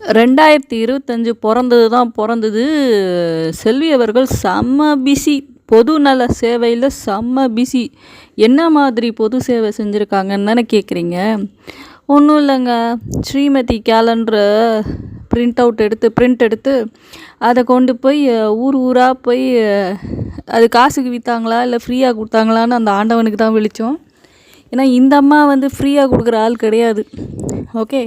ரெண்டாயிரத்தி இருபத்தஞ்சு பிறந்தது தான் பிறந்தது. செல்வி அவர்கள் செம்ம பிஸி பொது நல சேவையில் செம்ம பிஸி என்ன மாதிரி பொது சேவை செஞ்சுருக்காங்கன்னு தானே கேட்குறீங்க ஒன்றும் இல்லைங்க. ஸ்ரீமதி கேலண்டரை பிரிண்ட் அவுட் எடுத்து பிரிண்ட் எடுத்து அதை கொண்டு போய் ஊர் ஊராக போய் அது காசுக்கு விற்றாங்களா இல்லை ஃப்ரீயாக கொடுத்தாங்களான்னு அந்த ஆண்டவனுக்கு தான் விழித்தோம் ஏன்னா இந்த அம்மா வந்து ஃப்ரீயாக கொடுக்குற ஆள் கிடையாது. ஓகே?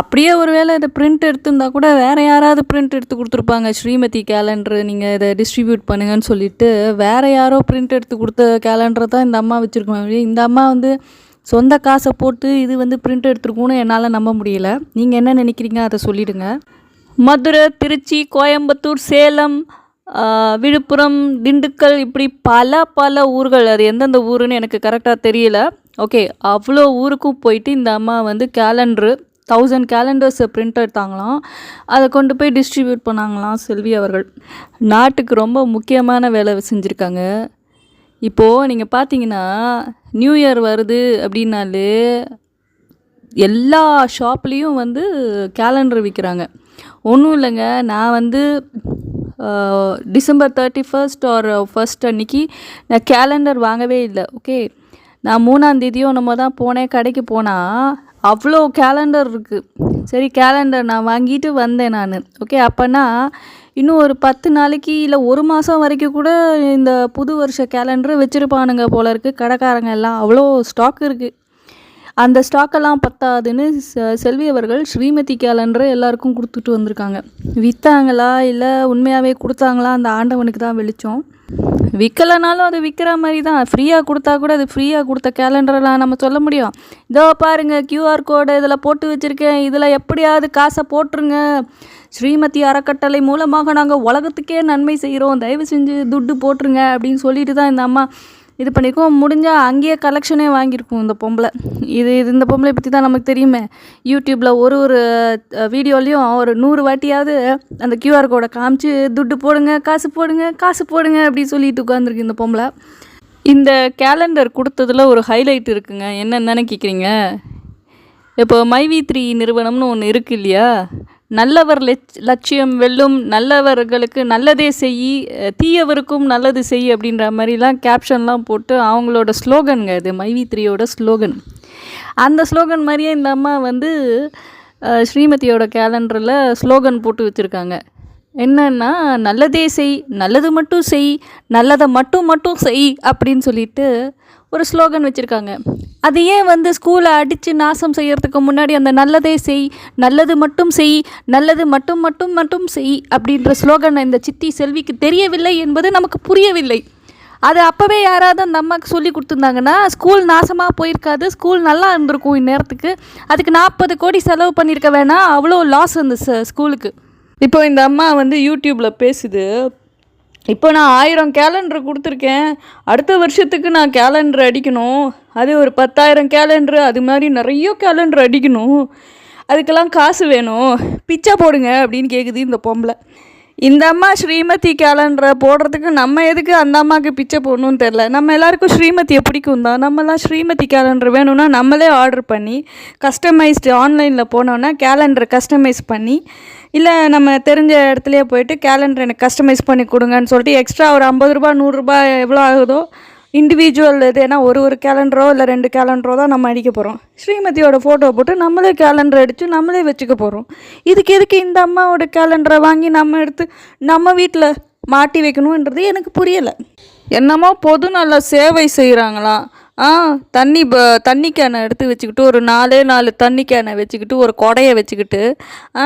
அப்படியே ஒரு வேளை இதை பிரிண்ட் எடுத்திருந்தா கூட வேறு யாராவது பிரிண்ட் எடுத்து கொடுத்துருப்பாங்க. ஸ்ரீமதி கேலண்டரு நீங்கள் இதை டிஸ்ட்ரிபியூட் பண்ணுங்கன்னு சொல்லிட்டு வேறு யாரோ பிரிண்ட் எடுத்து கொடுத்த கேலண்டரை தான் இந்த அம்மா வச்சுருக்கோம் இந்த அம்மா வந்து சொந்த காசை போட்டு இது வந்து பிரிண்ட் எடுத்துருக்கோன்னு என்னால் நம்ப முடியல. நீங்கள் என்ன நினைக்கிறீங்க? அதை சொல்லிவிடுங்க மதுரை திருச்சி கோயம்புத்தூர் சேலம் விழுப்புரம் திண்டுக்கல் இப்படி பல பல ஊர்கள் அது எந்தெந்த ஊருன்னு எனக்கு கரெக்டாக தெரியல. ஓகே அவ்வளோ ஊருக்கும் போயிட்டு இந்த அம்மா வந்து கேலண்டரு தௌசண்ட் கேலண்டர்ஸை பிரிண்ட் எடுத்தாங்களாம். அதை கொண்டு போய் டிஸ்ட்ரிபியூட் பண்ணாங்களாம் செல்வி அவர்கள். நாட்டுக்கு ரொம்ப முக்கியமான வேலை செஞ்சுருக்காங்க. இப்போது நீங்கள் பார்த்தீங்கன்னா நியூ இயர் வருது அப்படின்னாலே எல்லா ஷாப்லேயும் வந்து கேலண்டர் விற்கிறாங்க ஒன்றும் இல்லைங்க நான் வந்து December thirty first or first அன்னைக்கு நான் கேலண்டர் வாங்கவே இல்லை. ஓகே நான் மூணாந்தேதியோ நம்ம தான் போனேன். கடைக்கு போனால் அவ்வளோ கேலண்டர் இருக்குது சரி கேலண்டர் நான் வாங்கிட்டு வந்தேன் நான். ஓகே அப்போனா இன்னும் ஒரு பத்து நாளைக்கு இல்லை ஒரு மாதம் வரைக்கும் கூட இந்த புது வருஷ கேலண்டர் வச்சுருப்பானுங்க போல இருக்குது கடைக்காரங்க எல்லாம் அவ்வளோ ஸ்டாக் இருக்குது அந்த ஸ்டாக்கெல்லாம் பத்தாதுன்னு செ- செல்வி அவர்கள் ஸ்ரீமதி கேலண்டரை எல்லாருக்கும் கொடுத்துட்டு வந்திருக்காங்க. விற்றாங்களா இல்லை உண்மையாகவே கொடுத்தாங்களா அந்த ஆண்டவனுக்கு தான் வெளிச்சம். விற்கலைனாலும் அது விற்கிற மாதிரி தான் ஃப்ரீயாக கொடுத்தா கூட அது ஃப்ரீயாக கொடுத்த கேலண்டரெலாம் நம்ம சொல்ல முடியும். இதோ பாருங்கள் கியூஆர் கோடு இதில் போட்டு வச்சுருக்கேன். இதில் எப்படியாவது காசை போட்டுருங்க. ஸ்ரீமதி அறக்கட்டளை மூலமாக நாங்கள் உலகத்துக்கே நன்மை செய்கிறோம் தயவு செஞ்சு துட்டு போட்டுருங்க அப்படின்னு சொல்லிட்டு தான் இந்த அம்மா இது பண்ணியிருக்கோம் முடிஞ்சால் அங்கேயே கலெக்ஷனே வாங்கியிருக்கும் இந்த பொம்பளை. இது இது இந்த பொம்பளை பற்றி தான் நமக்கு தெரியுமே. யூடியூப்பில் ஒரு ஒரு வீடியோலையும் ஒரு நூறு வாட்டியாவது அந்த கியூஆர் கோடை காமிச்சு துட்டு போடுங்க காசு போடுங்க காசு போடுங்க அப்படி சொல்லிட்டு உட்காந்துருக்கு இந்த பொம்பளை. இந்த கேலண்டர் கொடுத்ததுல ஒரு ஹைலைட் இருக்குங்க. என்னென்னு கேட்குறீங்க இப்போ மைவி த்ரீ நிறுவனம்னு ஒன்று இருக்கு இல்லையா? நல்லவர் லட்சியம் வெல்லும் நல்லவர்களுக்கு நல்லதே செய் தீயவருக்கும் நல்லது செய் அப்படின்ற மாதிரிலாம் கேப்ஷன்லாம் போட்டு அவங்களோட ஸ்லோகனுங்க இது மைவி த்ரீயோட ஸ்லோகன் அந்த ஸ்லோகன் மாதிரியே இந்த அம்மா வந்து ஸ்ரீமதியோட கேலண்டரில் ஸ்லோகன் போட்டு வச்சுருக்காங்க. என்னன்னா நல்லதே செய் நல்லது மட்டும் செய் நல்லதை மட்டும் மட்டும் செய் அப்படின்னு சொல்லிட்டு ஒரு ஸ்லோகன் வச்சுருக்காங்க. அது ஏன் வந்து ஸ்கூலை அடித்து நாசம் செய்கிறதுக்கு முன்னாடி அந்த நல்லதே செய் நல்லது மட்டும் செய் நல்லது மட்டும் மட்டும் மட்டும் செய் அப்படின்ற ஸ்லோகன் இந்த சித்தி செல்விக்கு தெரியவில்லை என்பது நமக்கு புரியவில்லை. அது அப்போவே யாராவது அந்த அம்மாவுக்கு சொல்லி கொடுத்துருந்தாங்கன்னா ஸ்கூல் நாசமாக போயிருக்காது ஸ்கூல் நல்லா இருந்திருக்கும் இந்நேரத்துக்கு. அதுக்கு நாற்பது கோடி செலவு பண்ணியிருக்க வேணாம் அவ்வளோ லாஸ் அந்த ஸ்கூலுக்கு இப்போ இந்த அம்மா வந்து யூடியூப்பில் பேசுது இப்போ நான் ஆயிரம் கேலண்டர் கொடுத்துருக்கேன். அடுத்த வருஷத்துக்கு நான் கேலண்டர் அடிக்கணும். அது ஒரு பத்தாயிரம் கேலண்டரு அது மாதிரி நிறைய கேலண்டர் அடிக்கணும். அதுக்கெல்லாம் காசு வேணும். பிச்சை போடுங்க அப்படின்னு கேட்குது இந்த பொம்பளை. இந்த அம்மா ஸ்ரீமதி கேலண்டரை போடுறதுக்கு நம்ம எதுக்கு அந்த அம்மாவுக்கு பிச்சை போடணும்னு தெரில நம்ம எல்லாருக்கும் ஸ்ரீமதியை பிடிக்கும் தான். நம்மலாம் ஸ்ரீமதி கேலண்டர் வேணும்னா நம்மளே ஆர்டர் பண்ணி கஸ்டமைஸ்டு ஆன்லைனில் போனோன்னா கேலண்டர் கஸ்டமைஸ் பண்ணி இல்லை நம்ம தெரிஞ்ச இடத்துலையே போயிட்டு கேலண்டர் எனக்கு கஸ்டமைஸ் பண்ணி கொடுங்கன்னு சொல்லிட்டு எக்ஸ்ட்ரா ஒரு ஐம்பது ரூபா நூறுரூபா எவ்வளோ ஆகுதோ இண்டிவிஜுவல் இது ஏன்னா ஒரு ஒரு கேலண்டரோ இல்லை ரெண்டு கேலண்டரோ தான் நம்ம அடிக்க போகிறோம் ஸ்ரீமதியோட ஃபோட்டோ போட்டு நம்மளே கேலண்டர் அடித்து நம்மளே வச்சுக்க போகிறோம் இதுக்கு எதுக்கு இந்த அம்மாவோட கேலண்டரை வாங்கி நம்ம எடுத்து நம்ம வீட்டில் மாட்டி வைக்கணுன்றது எனக்கு புரியலை. என்னமோ பொது நல்ல சேவை செய்கிறாங்களா ஆ தண்ணி ப தண்ணி கேனை எடுத்து வச்சுக்கிட்டு ஒரு நாலே நாலு தண்ணி கேனை வச்சுக்கிட்டு ஒரு கொடையை வச்சுக்கிட்டு ஆ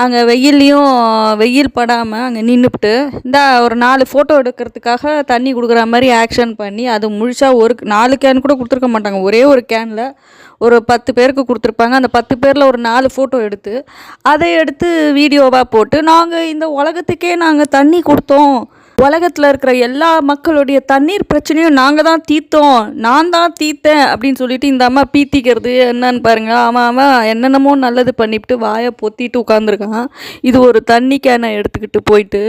அங்கே வெயில்லையும் வெயில் படாமல் அங்கே நின்றுப்புட்டு இந்த ஒரு நாலு ஃபோட்டோ எடுக்கிறதுக்காக தண்ணி கொடுக்குற மாதிரி ஆக்ஷன் பண்ணி அது முழுசாக ஒரு நாலு கேன் கூட கொடுத்துருக்க மாட்டாங்க. ஒரே ஒரு கேனில் ஒரு பத்து பேருக்கு கொடுத்துருப்பாங்க. அந்த பத்து பேரில் ஒரு நாலு ஃபோட்டோ எடுத்து அதை எடுத்து வீடியோவாக போட்டு நாங்கள் இந்த உலகத்துக்கே நாங்கள் தண்ணி கொடுத்தோம். உலகத்தில் இருக்கிற எல்லா மக்களுடைய தண்ணீர் பிரச்சனையும் நாங்கள் தான் தீர்த்தோம். நான் தான் தீர்த்தேன் அப்படின்னு சொல்லிட்டு இந்த அம்மா பீத்திக்கிறது என்னன்னு பாருங்கள் அவன் அவன் என்னென்னமோ நல்லது பண்ணிவிட்டு வாயை பொத்திட்டு உட்காந்துருக்கான் இது ஒரு தண்ணி கேனை எடுத்துக்கிட்டு போயிட்டு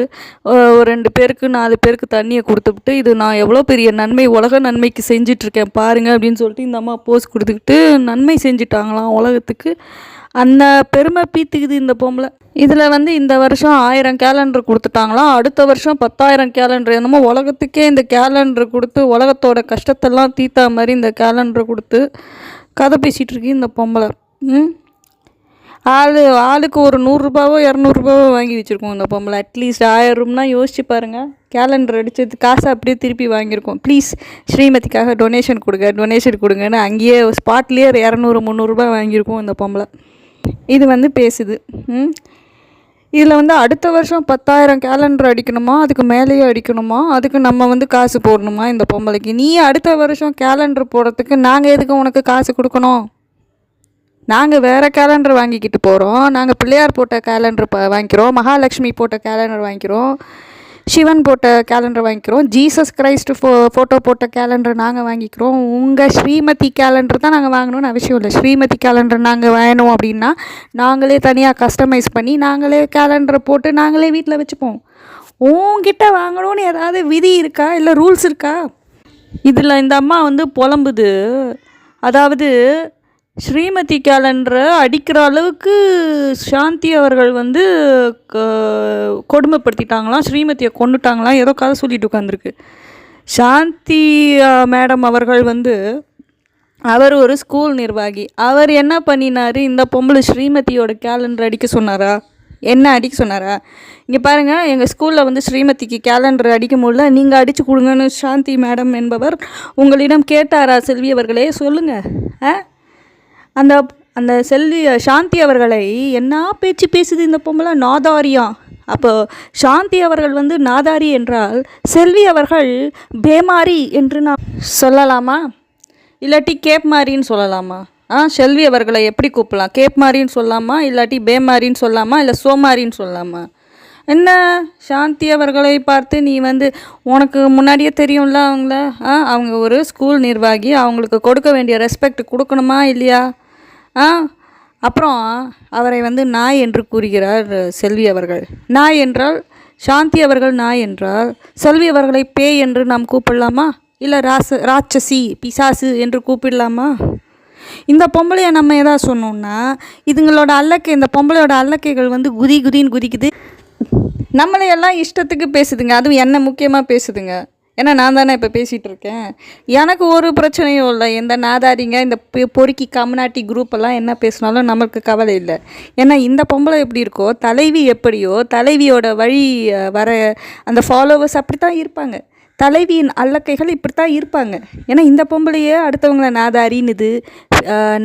ஒரு ரெண்டு பேருக்கு நாலு பேருக்கு தண்ணியை கொடுத்துவிட்டு இது நான் எவ்வளோ பெரிய நன்மை உலக நன்மைக்கு செஞ்சிட்ருக்கேன் பாருங்கள் அப்படின்னு சொல்லிட்டு இந்த அம்மா போஸ் கொடுத்துக்கிட்டு நன்மை செஞ்சிட்டாங்களாம் உலகத்துக்கு. அந்த பெருமை பீத்துக்குது இந்த பொம்பளை. இதில் வந்து இந்த வருஷம் ஆயிரம் கேலண்டர் கொடுத்துட்டாங்களாம். அடுத்த வருஷம் பத்தாயிரம் கேலண்டர் என்னமோ உலகத்துக்கே இந்த கேலண்டர் கொடுத்து உலகத்தோட கஷ்டத்தெல்லாம் தீத்தா மாதிரி இந்த கேலண்டர் கொடுத்து கதை பேசிகிட்டு இருக்கு இந்த பொம்பளை. ம்? ஆள் ஆளுக்கு ஒரு நூறுரூபாவோ இரநூறுபாவோ வாங்கி வச்சுருக்கோம் இந்த பொம்பளை. அட்லீஸ்ட் ஆயிரம் ரூம்னா யோசிச்சு பாருங்கள் கேலண்டர் அடித்தது காசை அப்படியே திருப்பி வாங்கியிருக்கோம். ப்ளீஸ் ஸ்ரீமதிக்காக டொனேஷன் கொடுங்க டொனேஷன் கொடுங்கன்னு அங்கேயே ஸ்பாட்லேயே இரநூறு முந்நூறுரூபா வாங்கியிருக்கோம் இந்த பொம்பளை. இது வந்து பேசுது. ம்? இதில் வந்து அடுத்த வருஷம் பத்தாயிரம் கேலண்டர் அடிக்கணுமா? அதுக்கு மேலேயே அடிக்கணுமா? அதுக்கு நம்ம வந்து காசு போடணுமா இந்த பொம்பளைக்கு? நீ அடுத்த வருஷம் கேலண்டர் போடுறதுக்கு நாங்கள் எதுக்கு உனக்கு காசு கொடுக்கணும்? நாங்கள் வேறு கேலண்டர் வாங்கிக்கிட்டு போகிறோம் நாங்கள் பிள்ளையார் போட்ட கேலண்டர் ப வாங்கிக்கிறோம். மகாலட்சுமி போட்ட கேலண்டர் வாங்கிக்கிறோம். சிவன் போட்ட கேலண்டர் வாங்கிக்கிறோம். ஜீசஸ் கிரைஸ்ட் ஃபோ ஃபோட்டோ போட்ட கேலண்டர் நாங்கள் வாங்கிக்கிறோம். உங்கள் ஸ்ரீமதி கேலண்டர் தான் நாங்கள் வாங்கணும்னு அவசியம் இல்லை. ஸ்ரீமதி கேலண்டர் நாங்கள் வேணும் அப்படின்னா நாங்களே தனியாக கஸ்டமைஸ் பண்ணி நாங்களே கேலண்டரை போட்டு நாங்களே வீட்டில் வச்சுப்போம். உங்ககிட்ட வாங்கணும்னு ஏதாவது விதி இருக்கா? இல்லை ரூல்ஸ் இருக்கா? இதில் இந்த அம்மா வந்து புலம்புது. அதாவது ஸ்ரீமதி கேலண்டரை அடிக்கிற அளவுக்கு சாந்தி அவர்கள் வந்து க- கொடுமைப்படுத்திட்டாங்களாம். ஸ்ரீமதியை கொண்டுட்டாங்களாம் ஏதோ கதை சொல்லிட்டு உட்காந்துருக்கு சாந்தி மேடம் அவர்கள் வந்து அவர் ஒரு ஸ்கூல் நிர்வாகி. அவர் என்ன பண்ணினாரு? இந்த பொம்பளை ஸ்ரீமதியோட கேலண்டர் அடிக்க சொன்னாரா? என்ன அடிக்க சொன்னாரா? இங்கே பாருங்கள் எங்கள் ஸ்கூலில் வந்து ஸ்ரீமதிக்கு கேலண்டர் அடிக்க முடியல. நீங்கள் அடித்து கொடுங்கன்னு சாந்தி மேடம் என்பவர் உங்களிடம் கேட்டாரா செல்வி அவர்களே? சொல்லுங்கள் ஆ? அந்த அந்த செல்வி சாந்தி அவர்களை என்ன பேச்சு பேசுது இந்த பொம்பளை? நாதாரியா. அப்போ சாந்தி அவர்கள் வந்து நாதாரி என்றால் செல்வி அவர்கள் பேமாரி என்று நான் சொல்லலாமா? இல்லாட்டி கேப் மாரின்னு சொல்லலாமா? ஆ செல்வி அவர்களை எப்படி கூப்பிடலாம் கேப் மாரின்னு சொல்லலாமா இல்லாட்டி பேமாரின்னு சொல்லலாமா இல்லை சோமாரின்னு சொல்லலாமா என்ன? சாந்தி அவர்களை பார்த்து நீ வந்து உனக்கு முன்னாடியே தெரியும்ல அவங்கள? ஆ அவங்க ஒரு ஸ்கூல் நிர்வாகி அவங்களுக்கு கொடுக்க வேண்டிய ரெஸ்பெக்ட் கொடுக்கணுமா? இல்லையா? அப்புறம் அவரை வந்து நாய் என்று கூறுகிறார் செல்வி அவர்கள். நாய் என்றால் சாந்தி அவர்கள் நாய் என்றால் செல்வி அவர்களை பேய் என்று நாம் கூப்பிடலாமா? இல்லை ராச ராட்சசி பிசாசு என்று கூப்பிடலாமா? இந்த பொம்பளையை நம்ம எதாவது சொன்னோம்னா இதுங்களோட அல்லக்கை இந்த பொம்பளையோட அல்லக்கைகள் வந்து குதி குதின்னு குதிக்குது. நம்மளையெல்லாம் இஷ்டத்துக்கு பேசுதுங்க. அதுவும் என்ன முக்கியமாக பேசுதுங்க? ஏன்னா நான் தானே இப்போ பேசிகிட்டு இருக்கேன். எனக்கு ஒரு பிரச்சனையும் இல்லை. இந்த நாதாரிங்க இந்த பொறுக்கி கம்னாட்டி குரூப்பெல்லாம் என்ன பேசினாலும் நம்மளுக்கு கவலை இல்லை. ஏன்னா இந்த பொம்பளை எப்படி இருக்கோ தலைவி எப்படியோ தலைவியோட வழி வர அந்த ஃபாலோவர்ஸ் அப்படி தான் இருப்பாங்க. தலைவியின் அல்லக்கைகள் இப்படித்தான் இருப்பாங்க. ஏன்னா இந்த பொம்பளையே அடுத்தவங்கள நாதாரின்னுது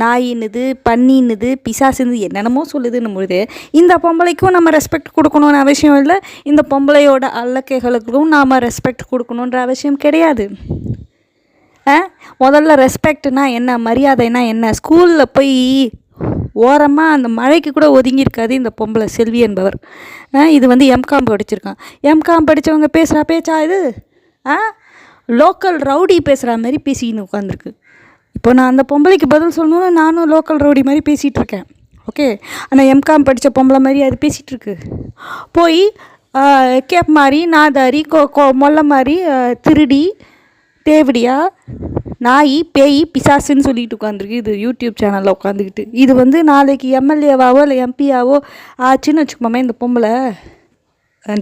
நாயின்னுது பன்னின்னுது பிசாசுன்னு என்னென்னமோ சொல்லுதுன்னு பொழுது இந்த பொம்பளைக்கும் நம்ம ரெஸ்பெக்ட் கொடுக்கணும்னு அவசியம் இல்லை. இந்த பொம்பளையோட அல்லக்கைகளுக்கும் நாம் ரெஸ்பெக்ட் கொடுக்கணுன்ற அவசியம் கிடையாது. ஆ முதல்ல ரெஸ்பெக்ட்னா என்ன? மரியாதைனா என்ன? ஸ்கூலில் போய் ஓரமாக அந்த மழைக்கு கூட ஒதுங்கியிருக்காது இந்த பொம்பளை செல்வி என்பவர். ஆ, இது வந்து எம்காம் படிச்சிருக்கான். எம்காம் படித்தவங்க பேசுகிறா பேச்சா இது? லோக்கல் ரவுடி பேசுகிற மாதிரி பேசிக்கின்னு உட்காந்துருக்கு. இப்போ நான் அந்த பொம்பளைக்கு பதில் சொல்லணும்னு நானும் லோக்கல் ரவுடி மாதிரி பேசிகிட்டு இருக்கேன் ஓகே ஆனால் எம்காம் படித்த பொம்பளை மாதிரி அது பேசிகிட்டு இருக்கு போய் கேப் மாதிரி நாதாரி கொ கொ மொல்லை மாதிரி திருடி தேவடியா நாய் பேய் பிசாசுன்னு சொல்லிட்டு உட்காந்துருக்கு இது யூடியூப் சேனலில் உட்காந்துக்கிட்டு. இது வந்து நாளைக்கு எம்எல்ஏவாவோ இல்லை எம்பியாவோ ஆச்சுன்னு வச்சுக்கோமே இந்த பொம்பளை.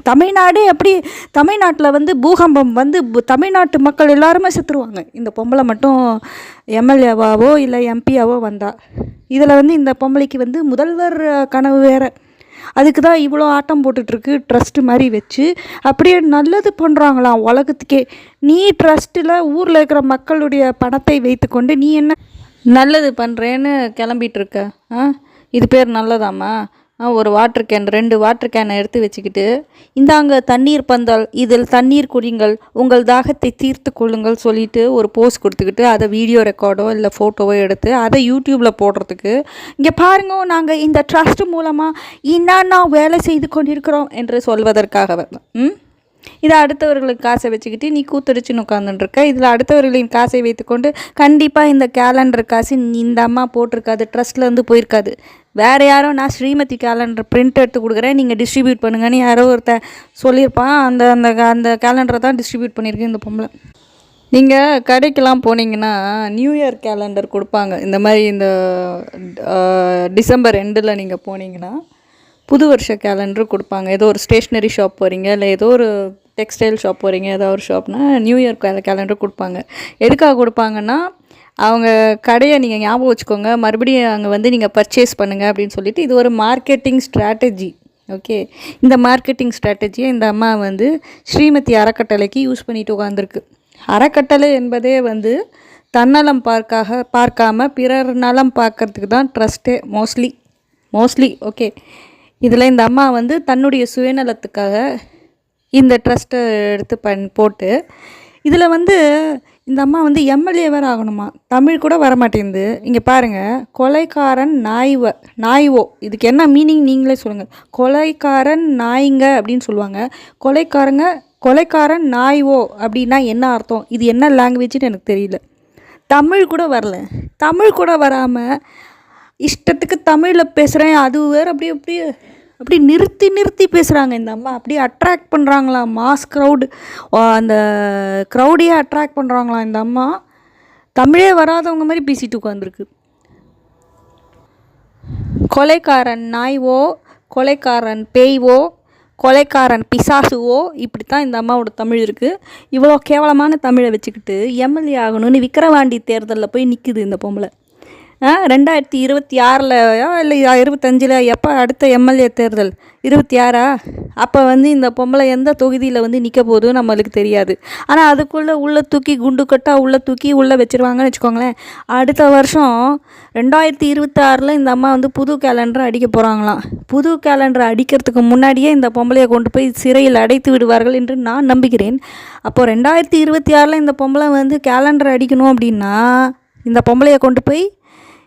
தமிழ்நாடே எப்படி தமிழ்நாட்டில் வந்து பூகம்பம் வந்து பு- தமிழ்நாட்டு மக்கள் எல்லாருமே செத்துருவாங்க. இந்த பொம்பளை மட்டும் எம்எல்ஏவாவோ இல்லை எம்பியாவோ வந்தா. இதில் வந்து இந்த பொம்பளைக்கு வந்து முதல்வர் கனவு வேறு. அதுக்கு தான் இவ்வளோ ஆட்டம் போட்டுட்ருக்கு ட்ரஸ்ட்டு மாதிரி வச்சு. அப்படியே நல்லது பண்ணுறாங்களாம் உலகத்துக்கே. நீ ட்ரஸ்ட்டில் ஊரில் இருக்கிற மக்களுடைய பணத்தை வைத்துக்கொண்டு நீ என்ன நல்லது பண்ணுறேன்னு கிளம்பிகிட்ருக்க ஆ? இது பேர் நல்லதாம்மா? ஒரு வாட்டர் கேன் ரெண்டு வாட்டர் கேனை எடுத்து வச்சுக்கிட்டு இந்தாங்க தண்ணீர் பந்தல் இதில் தண்ணீர் குடிங்கள் உங்கள் தாகத்தை தீர்த்து கொள்ளுங்கள் சொல்லிட்டு ஒரு போஸ் கொடுத்துக்கிட்டு அதை வீடியோ ரெக்கார்டோ இல்லை ஃபோட்டோவோ எடுத்து அதை யூடியூப்பில் போடுறதுக்கு இங்கே பாருங்க நாங்கள் இந்த ட்ரஸ்ட் மூலமாக என்னென்ன வேலை செய்து கொண்டிருக்கிறோம் என்று சொல்வதற்காக ம்? இதை அடுத்தவர்களுக்கு காசை வச்சுக்கிட்டு நீ கூத்தடிச்சுன்னு உட்காந்துட்டுருக்க இதில் அடுத்தவர்களின் காசை வைத்துக்கொண்டு கண்டிப்பாக இந்த கேலண்டர் காசு நீ இந்த அம்மா போட்டிருக்காது ட்ரஸ்ட்லேருந்து போயிருக்காது. வேறு யாரோ நான் ஸ்ரீமதி கேலண்டர் பிரிண்ட் எடுத்து கொடுக்குறேன். நீங்கள் டிஸ்ட்ரிபியூட் பண்ணுங்கன்னு யாரோ ஒருத்த சொல்லியிருப்பான். அந்த அந்த அந்த கேலண்டரை தான் டிஸ்ட்ரிபியூட் பண்ணியிருக்கேன் இந்த பொம்பளை. நீங்கள் கடைக்கெலாம் போனீங்கன்னா நியூ இயர் கேலண்டர் கொடுப்பாங்க. இந்த மாதிரி இந்த டிசம்பர் எண்டில் நீங்கள் போனீங்கன்னா புது வருஷ கேலண்டர் கொடுப்பாங்க. ஏதோ ஒரு ஸ்டேஷ்னரி ஷாப் போகிறீங்க இல்லை ஏதோ ஒரு டெக்ஸ்டைல் ஷாப் போகிறீங்க ஏதோ ஒரு ஷாப்னா நியூ இயர் கேலண்டர் கொடுப்பாங்க. எதுக்காக கொடுப்பாங்கன்னா அவங்க கடையை நீங்கள் ஞாபகம் வச்சுக்கோங்க. மறுபடியும் அங்கே வந்து நீங்கள் பர்ச்சேஸ் பண்ணுங்கள் அப்படின்னு சொல்லிட்டு இது ஒரு மார்க்கெட்டிங் ஸ்ட்ராட்டஜி ஓகே இந்த மார்க்கெட்டிங் ஸ்ட்ராட்டஜியை இந்த அம்மா வந்து ஸ்ரீமதி அறக்கட்டளைக்கு யூஸ் பண்ணிட்டு உட்காந்துருக்கு அறக்கட்டளை என்பதே வந்து தன்னலம் பார்க்காக பார்க்காம பிறர் நலம் பார்க்கறதுக்கு தான் ட்ரஸ்ட்டே மோஸ்ட்லி மோஸ்ட்லி ஓகே இதில் இந்த அம்மா வந்து தன்னுடைய சுயநலத்துக்காக இந்த ட்ரஸ்ட்டை எடுத்து பண் போட்டு இதில் வந்து இந்த அம்மா வந்து எம்எல்ஏ வேறு ஆகணுமா? தமிழ் கூட வர மாட்டேங்குது இங்கே பாருங்கள் கொலைக்காரன் நாய்வ நாய்வோ. இதுக்கு என்ன மீனிங் நீங்களே சொல்லுங்கள் கொலைக்காரன் நாய்ங்க அப்படின்னு சொல்லுவாங்க. கொலைக்காரங்க கொலைக்காரன் நாய்வோ அப்படின்னா என்ன அர்த்தம்? இது என்ன லாங்குவேஜ்னு எனக்கு தெரியல. தமிழ் கூட வரல. தமிழ் கூட வராமல் இஷ்டத்துக்கு தமிழில் பேசுகிறேன் அது வேறு அப்படியே அப்படியே அப்படி நிறுத்தி நிறுத்தி பேசுகிறாங்க இந்த அம்மா. அப்படியே அட்ராக்ட் பண்ணுறாங்களா மாஸ் க்ரௌடு அந்த க்ரௌடையே அட்ராக்ட் பண்ணுறாங்களா இந்த அம்மா. தமிழே வராதவங்க மாதிரி பேசிட்டு உட்காந்துருக்கு கொலைக்காரன் நாய்வோ கொலைக்காரன் பேய்வோ கொலைக்காரன் பிசாசுவோ இப்படி தான் இந்த அம்மாவோட தமிழ் இருக்குது இவ்வளோ கேவலமான தமிழை வச்சுக்கிட்டு எம்எல்ஏ ஆகணும்னு விக்கிரவாண்டி தேர்தலில் போய் நிற்குது இந்த பொம்பளை. ரெண்டாயிரத்தி இருபத்தி ஆறில் இல்லை இருபத்தஞ்சில் எப்போ அடுத்த எம்எல்ஏ தேர்தல்? இருபத்தி ஆறா? அப்போ வந்து இந்த பொம்பளை எந்த தொகுதியில் வந்து நிற்க போதும் நம்மளுக்கு தெரியாது. ஆனால் அதுக்குள்ளே உள்ளே தூக்கி குண்டு கட்டாக உள்ளே தூக்கி உள்ளே வச்சுருவாங்கன்னு வச்சுக்கோங்களேன். அடுத்த வருஷம் ரெண்டாயிரத்தி இருபத்தாறில் இந்த அம்மா வந்து புது கேலண்டர் அடிக்க போகிறாங்களாம் புது கேலண்டர் அடிக்கிறதுக்கு முன்னாடியே இந்த பொம்பளையை கொண்டு போய் சிறையில் அடைத்து விடுவார்கள் என்று நான் நம்புகிறேன். அப்போது ரெண்டாயிரத்தி இருபத்தி ஆறில் இந்த பொம்பளை வந்து கேலண்டர் அடிக்கணும் அப்படின்னா இந்த பொம்பளையை கொண்டு போய்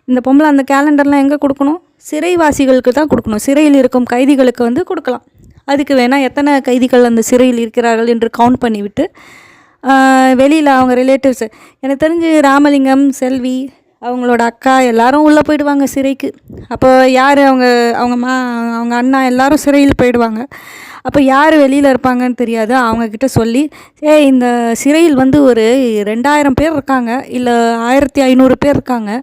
இந்த பொம்பளை அந்த கேலண்டர்லாம் எங்கே கொடுக்கணும்? சிறைவாசிகளுக்கு தான் கொடுக்கணும். சிறையில் இருக்கும் கைதிகளுக்கு வந்து கொடுக்கலாம். அதுக்கு வேணால் எத்தனை கைதிகள் அந்த சிறையில் இருக்கிறார்கள் என்று கவுண்ட் பண்ணிவிட்டு வெளியில் அவங்க ரிலேட்டிவ்ஸ் எனக்கு தெரிஞ்சு ராமலிங்கம் செல்வி அவங்களோட அக்கா எல்லாரும் உள்ளே போயிடுவாங்க சிறைக்கு. அப்போ யார் அவங்க அவங்க மா அவங்க அண்ணா எல்லாரும் சிறையில் போயிடுவாங்க. அப்போ யார் வெளியில் இருப்பாங்கன்னு தெரியாது. அவங்கக்கிட்ட சொல்லி ஏ இந்த சிறையில் வந்து ஒரு ரெண்டாயிரம் பேர் இருக்காங்க. இல்லை ஆயிரத்தி ஐநூறு பேர் இருக்காங்க.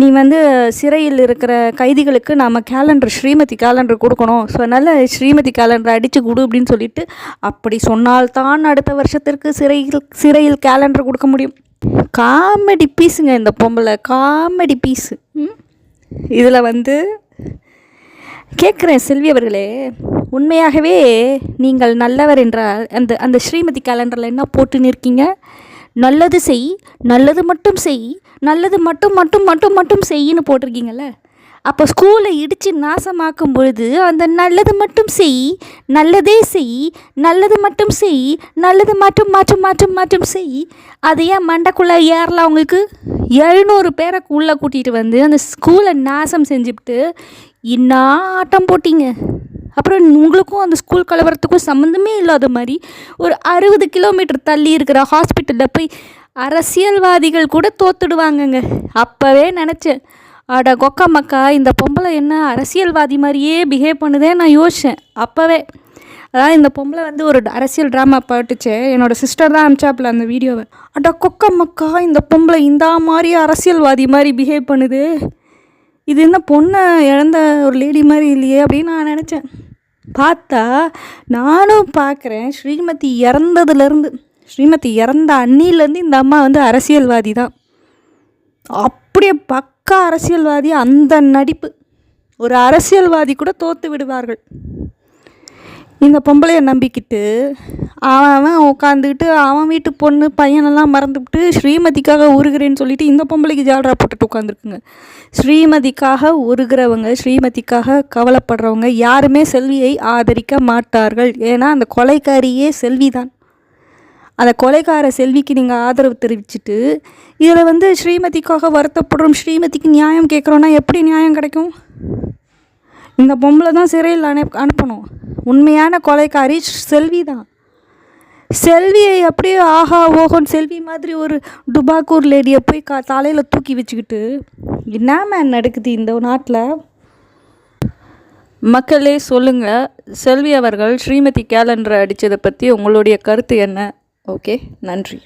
நீ வந்து சிறையில் இருக்கிற கைதிகளுக்கு நாம் கேலண்டர் ஸ்ரீமதி கேலண்டர் கொடுக்கணும். ஸோ அதனால் ஸ்ரீமதி கேலண்டர் அடித்து கொடு அப்படின்னு சொல்லிட்டு அப்படி சொன்னால்தான் அடுத்த வருஷத்திற்கு சிறையில் சிறையில் கேலண்டர் கொடுக்க முடியும். காமெடி பீஸுங்க இந்த பொம்பளை காமெடி பீஸு இதில் வந்து கேட்குறேன் செல்வி அவர்களே உண்மையாகவே நீங்கள் நல்லவர் என்றால் அந்த அந்த ஸ்ரீமதி கேலண்டரில் என்ன போட்டு நிற்கீங்க? நல்லது செய் நல்லது மட்டும் செய் நல்லது மட்டும் மட்டும் மட்டும் மட்டும் செய்யின்னு போட்டிருக்கீங்கல்ல? அப்போ ஸ்கூலை இடித்து நாசமாக்கும் பொழுது அந்த நல்லது மட்டும் செய் நல்லதே செய் நல்லது மட்டும் செய் நல்லது மட்டும் மாற்றும் மாற்றும் மாற்றும் செய். அது ஏன் மண்டைக்குள்ளே ஏறலாம் அவங்களுக்கு? எழுநூறு பேரை உள்ளே கூட்டிகிட்டு வந்து அந்த ஸ்கூலை நாசம் செஞ்சுவிட்டு இன்னா ஆட்டம் போட்டிங்க? அப்புறம் உங்களுக்கும் அந்த ஸ்கூல் கலவரத்துக்கும் சம்மந்தமே இல்லாத மாதிரி ஒரு அறுபது கிலோமீட்டர் தள்ளி இருக்கிற ஹாஸ்பிட்டலில் போய் அரசியல்வாதிகள் கூட தோத்துடுவாங்கங்க. அப்போவே நினச்சேன் அட கொக்கா மக்கா இந்த பொம்பளை என்ன அரசியல்வாதி மாதிரியே பிஹேவ் பண்ணுதே நான் யோசித்தேன் அப்போவே அதாவது இந்த பொம்பளை வந்து ஒரு அரசியல் ட்ராமா பாட்டுச்சு. என்னோடய சிஸ்டர் தான் அனுப்பிச்சாப்புல அந்த வீடியோவை. அட கொக்க மக்கா இந்த பொம்பளை இந்த மாதிரி அரசியல்வாதி மாதிரி பிஹேவ் பண்ணுது. இது என்ன பொண்ணை இழந்த ஒரு லேடி மாதிரி இல்லையே அப்படின்னு நான் நினச்சேன். பார்த்தா நானும் பார்க்குறேன். ஸ்ரீமதி இறந்ததுலேருந்து ஸ்ரீமதி இறந்த அன்னிலேருந்து இந்த அம்மா வந்து அரசியல்வாதி தான். அப்படியே பக்கா அரசியல்வாதி அந்த நடிப்பு. ஒரு அரசியல்வாதி கூட தோற்று விடுவார்கள். இந்த பொம்பளையை நம்பிக்கிட்டு அவன் அவன் உட்காந்துக்கிட்டு அவன் வீட்டு பொண்ணு பையனெல்லாம் மறந்துவிட்டு ஸ்ரீமதிக்காக உருகிறேன்னு சொல்லிட்டு இந்த பொம்பளைக்கு ஜாலரா போட்டுட்டு உட்காந்துருக்குங்க ஸ்ரீமதிக்காக உருகிறவங்க ஸ்ரீமதிக்காக கவலைப்படுறவங்க யாருமே செல்வியை ஆதரிக்க மாட்டார்கள். ஏன்னா அந்த கொலைக்காரியே செல்வி தான் அந்த கொலைக்கார செல்விக்கு நீங்கள் ஆதரவு தெரிவிச்சுட்டு இதில் வந்து ஸ்ரீமதிக்காக வருத்தப்படுறோம் ஸ்ரீமதிக்கு நியாயம் கேட்குறோன்னா எப்படி நியாயம் கிடைக்கும்? இந்த பொம்பளை தான் சிறையில் அனுப் அனுப்பணும். உண்மையான கொலைக்காரி செல்வி தான். செல்வியை அப்படியே ஆஹா ஓஹோன்னு செல்வி மாதிரி ஒரு டுபாக்கூர் லேடியை போய் கா தலையில் தூக்கி வச்சுக்கிட்டு என்ன மேன் நடக்குது இந்த நாட்டில்? மக்களே சொல்லுங்கள் செல்வி அவர்கள் ஸ்ரீமதி கேலண்டரை அடித்ததை பற்றி உங்களுடைய கருத்து என்ன? ஓகே நன்றி.